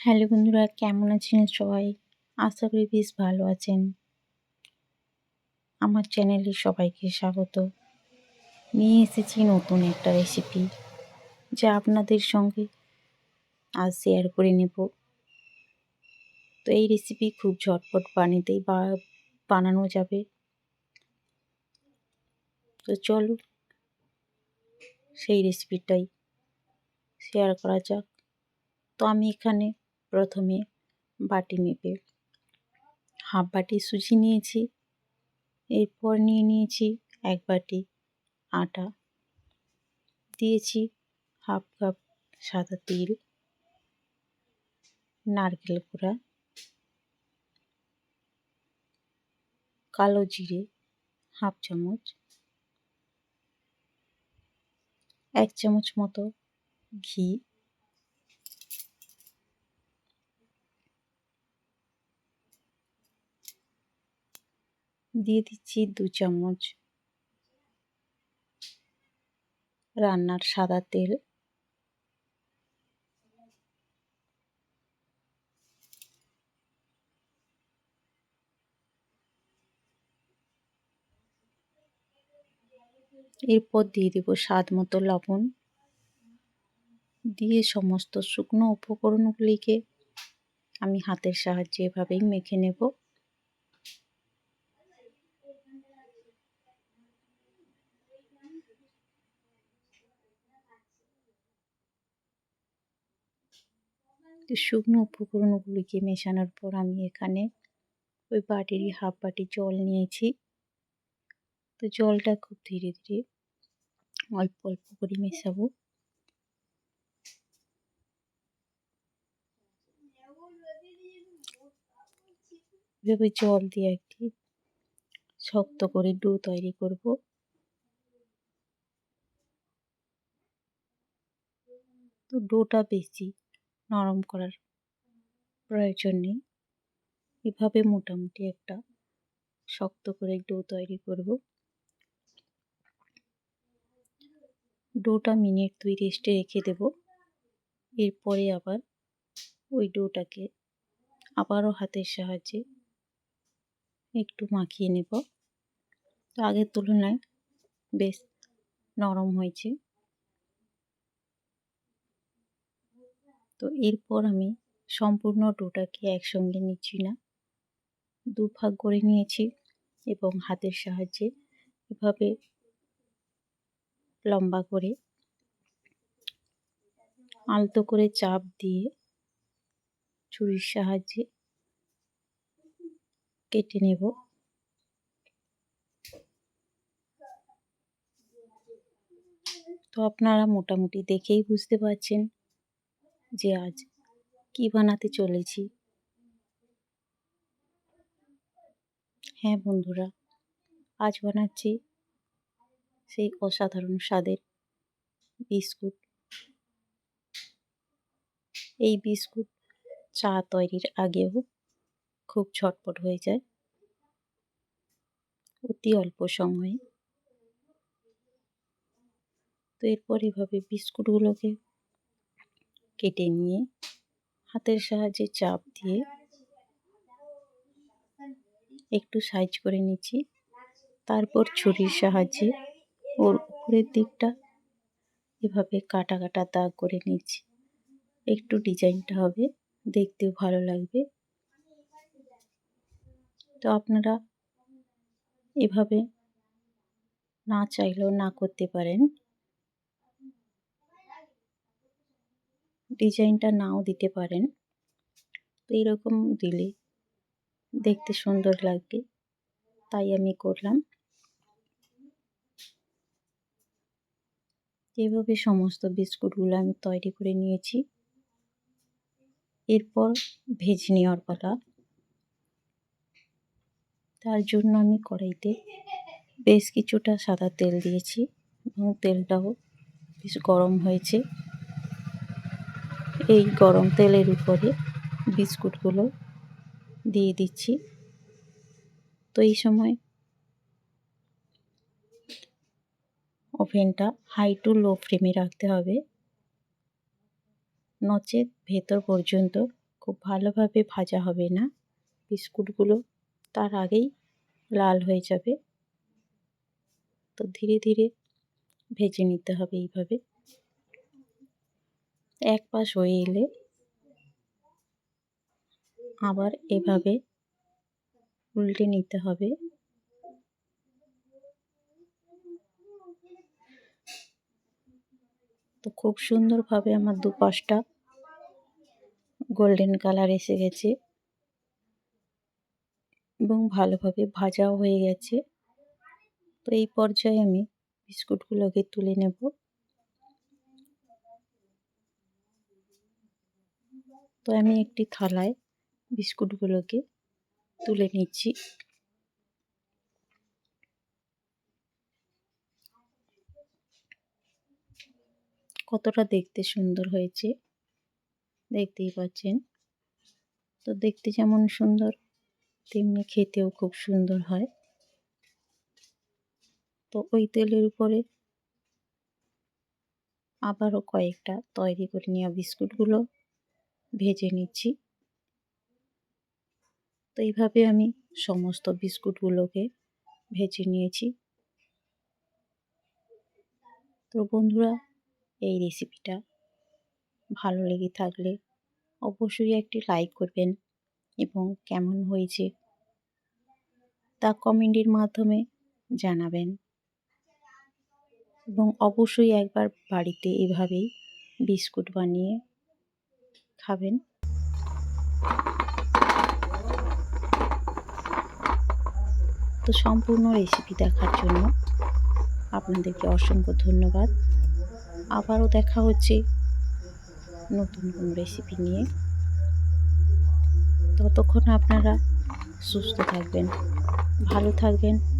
Hello বন্ধুরা, কেমন আছেন সবাই? আশা করি বেশ ভালো আছেন। আমার চ্যানেলে সবাইকে স্বাগত। নিয়ে এসেছি নতুন একটা রেসিপি যা আপনাদের সঙ্গে আজ শেয়ার করে নেব। তো এই রেসিপি খুব ঝটপট বানিতেই বা বানানো যাবে। তো চলো সেই রেসিপিটাই শেয়ার করা যাক। তো আমি এখানে প্রথমে বাটি মেপে হাফ বাটি সুজি নিয়েছি, এরপর নিয়ে নিয়েছি এক বাটি আটা। দিয়েছি হাফ কাপ সাদা তিল, নারকেল গুঁড়া কালো জিরে হাফ চামচ, এক চামচ মতো ঘি দিয়ে দিচ্ছি দু চামচ রান্নার সাদা তেল। এরপর দিয়ে দেব স্বাদ মতো লবণ। দিয়ে সমস্ত শুকনো উপকরণগুলিকে আমি হাতের সাহায্যে এভাবেই মেখে নেব। শুকনো উপকরণগুলিকে মেশানোর পর আমি এখানে ওই বাটিরই হাফ বাটি জল নিয়েছি। তো জলটা খুব ধীরে ধীরে অল্প অল্প করে মেশাবো। এভাবে জল দিয়ে একটি শক্ত করে ডো তৈরি করব। তো ডোটা বেশি নরম করার প্রয়োজন নেই। এভাবে মোটামুটি একটা শক্ত করে ডো তৈরি করব। ডোটা মিনিট দুই রেস্টে রেখে দেব। এরপরে আবার ওই ডোটাকে আবারও হাতের সাহায্যে একটু মাখিয়ে নেব। তো আগের তুলনায় বেশ নরম হয়েছে। তো এরপর আমি সম্পূর্ণ ডোটাকে একসঙ্গে নিচ্ছি না। দু ভাগ করে নিয়েছি এবং হাতের সাহায্যে এভাবে লম্বা করে আলতো করে চাপ দিয়ে ছুরির সাহায্যে কেটে নেব। তো আপনারা মোটামুটি দেখেই বুঝতে পারছেন যে আজ কি বানাতে চলেছি? হ্যাঁ বন্ধুরা, আজ বানাচ্ছি সেই অসাধারণ স্বাদের বিস্কুট। এই বিস্কুট চা তৈরির আগেও খুব ঝটপট হয়ে যায়। অতি অল্প সময়ে। তো এরপর এভাবে বিস্কুটগুলোকে কেটে নিয়ে হাতের সাহায্যে চাপ দিয়ে একটু সাইজ করে নিচ্ছি। তারপর ছুরির সাহায্যে ওর উপরের দিকটা এভাবে কাটা কাটা দাগ করে নিচ্ছি। একটু ডিজাইনটা হবে, দেখতেও ভালো লাগবে। তো আপনারা এভাবে না চাইলেও না করতে পারেন। ডিজাইনটা নাও দিতে পারেন। তো এরকম দিলে দেখতে সুন্দর লাগবে তাই আমি করলাম। এভাবে সমস্ত বিস্কুটগুলো আমি তৈরি করে নিয়েছি। এরপর ভেজে নেওয়ার পালা। তার জন্য আমি কড়াইতে বেশ কিছুটা সাদা তেল দিয়েছি। এবং তেলটাও বেশ গরম হয়েছে। এই গরম তেলের উপরে বিস্কুটগুলো দিয়ে দিচ্ছি। তো এই সময় ওভেনটা হাই টু লো ফ্লেমে রাখতে হবে। নচেত ভেতর পর্যন্ত খুব ভালোভাবে ভাজা হবে না। বিস্কুটগুলো তার আগেই লাল হয়ে যাবে। তো ধীরে ধীরে ভেজে নিতে হবে এইভাবে। এক পাশ হয়ে এলে আবার এভাবে উল্টে নিতে হবে। তো খুব সুন্দরভাবে আমার দুপাশটা গোল্ডেন কালার এসে গেছে এবং ভালোভাবে ভাজাও হয়ে গেছে। তো এই পর্যায়ে আমি বিস্কুটগুলোকে তুলে নেব। তো আমি একটি থালায় বিস্কুটগুলোকে তুলে নিচ্ছি। কতটা দেখতে সুন্দর হয়েছে, দেখতেই পাচ্ছেন। তো দেখতে যেমন সুন্দর, তেমনি খেতেও খুব সুন্দর হয়। তো ওই তেলের উপরে আবারও কয়েকটা তৈরি করে নেওয়া বিস্কুটগুলো ভেজে নিচ্ছি। তো এইভাবে আমি সমস্ত বিস্কুটগুলোকে ভেজে নিয়েছি। তো বন্ধুরা, এই রেসিপিটা ভালো লেগে থাকলে অবশ্যই একটি লাইক করবেন এবং কেমন হয়েছে তা কমেন্টের মাধ্যমে জানাবেন। এবং অবশ্যই একবার বাড়িতে এভাবেই বিস্কুট বানিয়ে খাবেন। তো সম্পূর্ণ রেসিপি দেখার জন্য আপনাদেরকে অসংখ্য ধন্যবাদ। আবারও দেখা হচ্ছে নতুন কোনো রেসিপি নিয়ে। ততক্ষণ আপনারা সুস্থ থাকবেন, ভালো থাকবেন।